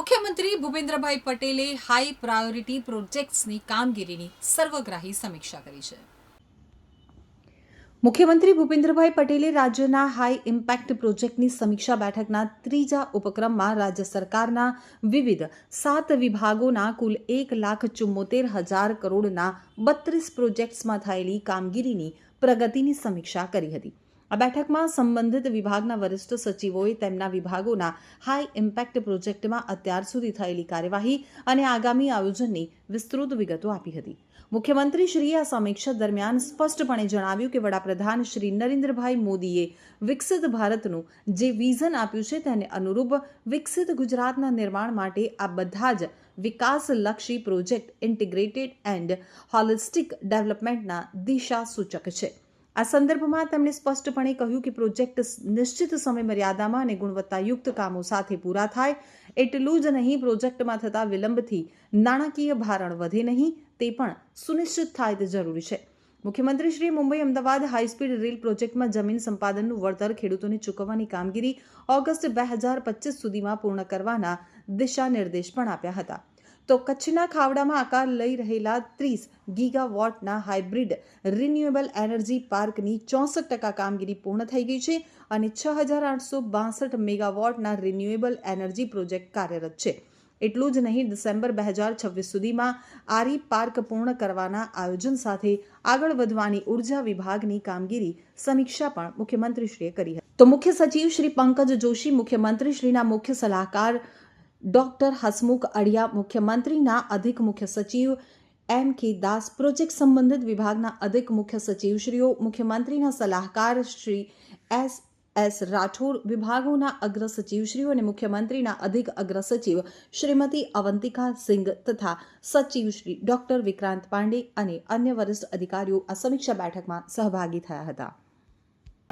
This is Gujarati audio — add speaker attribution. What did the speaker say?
Speaker 1: મુખ્યમંત્રી ભૂપેન્દ્રભાઈ પટેલે હાઈ પ્રાયોરિટી પ્રોજેક્ટ્સની કામગીરીની સર્વગ્રાહી સમીક્ષા કરી છે. મુખ્યમંત્રી ભૂપેન્દ્રભાઈ પટેલે રાજ્યના હાઈ ઇમ્પેક્ટ પ્રોજેક્ટની સમીક્ષા બેઠકના ત્રીજા ઉપક્રમમાં રાજ્ય સરકારના વિવિધ સાત વિભાગોના કુલ એક લાખ ચુમ્મોતેર હજાર કરોડના બત્રીસ પ્રોજેક્ટ્સમાં થયેલી કામગીરીની પ્રગતિની સમીક્ષા કરી હતી. આ બેઠકમાં સંબંધિત વિભાગના વરિષ્ઠ સચિવોએ તેમના વિભાગોના હાઈ ઇમ્પેક્ટ પ્રોજેક્ટમાં અત્યાર સુધી થયેલી કાર્યવાહી અને આગામી આયોજનની વિસ્તૃત વિગતો આપી હતી. મુખ્યમંત્રીશ્રીએ આ સમીક્ષા દરમિયાન સ્પષ્ટપણે જણાવ્યું કે વડાપ્રધાન શ્રી નરેન્દ્રભાઈ મોદીએ વિકસિત ભારતનું જે વિઝન આપ્યું છે તેને અનુરૂપ વિકસિત ગુજરાતના નિર્માણ માટે આ બધા જ વિકાસલક્ષી પ્રોજેક્ટ ઇન્ટિગ્રેટેડ એન્ડ હોલિસ્ટિક ડેવલપમેન્ટના દિશા સૂચક છે. આ સંદર્ભમાં તેમણે સ્પષ્ટપણે કહ્યું કે પ્રોજેક્ટ નિશ્ચિત સમય મર્યાદામાં અને ગુણવત્તાયુક્ત કામો સાથે પૂરા થાય એટલું જ નહીં, પ્રોજેક્ટમાં થતા વિલંબથી નાણાકીય ભારણ વધે નહીં, તે પણ સુનિશ્ચિત થાય તે જરૂરી છે. મુખ્યમંત્રી Shri Mumbai Ahmedabad high speed rail પ્રોજેક્ટમાં જમીન સંપાદનનું વળતર ખેડૂતોને ચૂકવવાની કામગીરી ઓગસ્ટ બે હજાર પચીસ સુધીમાં પૂર્ણ કરવાના દિશા નિર્દેશ પણ આપ્યા હતા. તો કચ્છના ખાવડામાં આકાર લઈ રહેલા ત્રીસ ગીગાવોટના હાઇબ્રિડ રિન્યુએબલ એનર્જી પાર્કની ચોસઠ ટકા કામગીરી પૂર્ણ થઈ ગઈ છે અને છ હજાર આઠસો બાસઠ મેગાવોટના રિન્યુએબલ એનર્જી પ્રોજેક્ટ કાર્યરત છે. એટલું જ નહીં, ડિસેમ્બર બે હજાર છવ્વીસ સુધીમાં આરી પાર્ક પૂર્ણ કરવાના આયોજન સાથે આગળ વધવાની ઊર્જા વિભાગની કામગીરી સમીક્ષા પણ મુખ્યમંત્રીશ્રીએ કરી હતી. તો મુખ્ય સચિવ શ્રી પંકજ જોશી, મુખ્યમંત્રીશ્રીના મુખ્ય સલાહકાર ડોક્ટર હસમુખ અડિયા મુખ્યમંત્રીના અધિક મુખ્ય સચિવ એમ કે દાસ, પ્રોજેક્ટ સંબંધિત વિભાગના અધિક મુખ્ય સચિવશ્રીઓ, મુખ્યમંત્રીના સલાહકાર શ્રી એસ એસ રાઠોડ, વિભાગોના અગ્ર સચિવશ્રીઓ અને મુખ્યમંત્રીના અધિક અગ્ર સચિવ શ્રીમતી અવંતિકા સિંઘ તથા સચિવશ્રી ડોક્ટર વિક્રાંત પાંડે અને અન્ય વરિષ્ઠ અધિકારીઓ આ સમીક્ષા બેઠકમાં સહભાગી થયા હતા.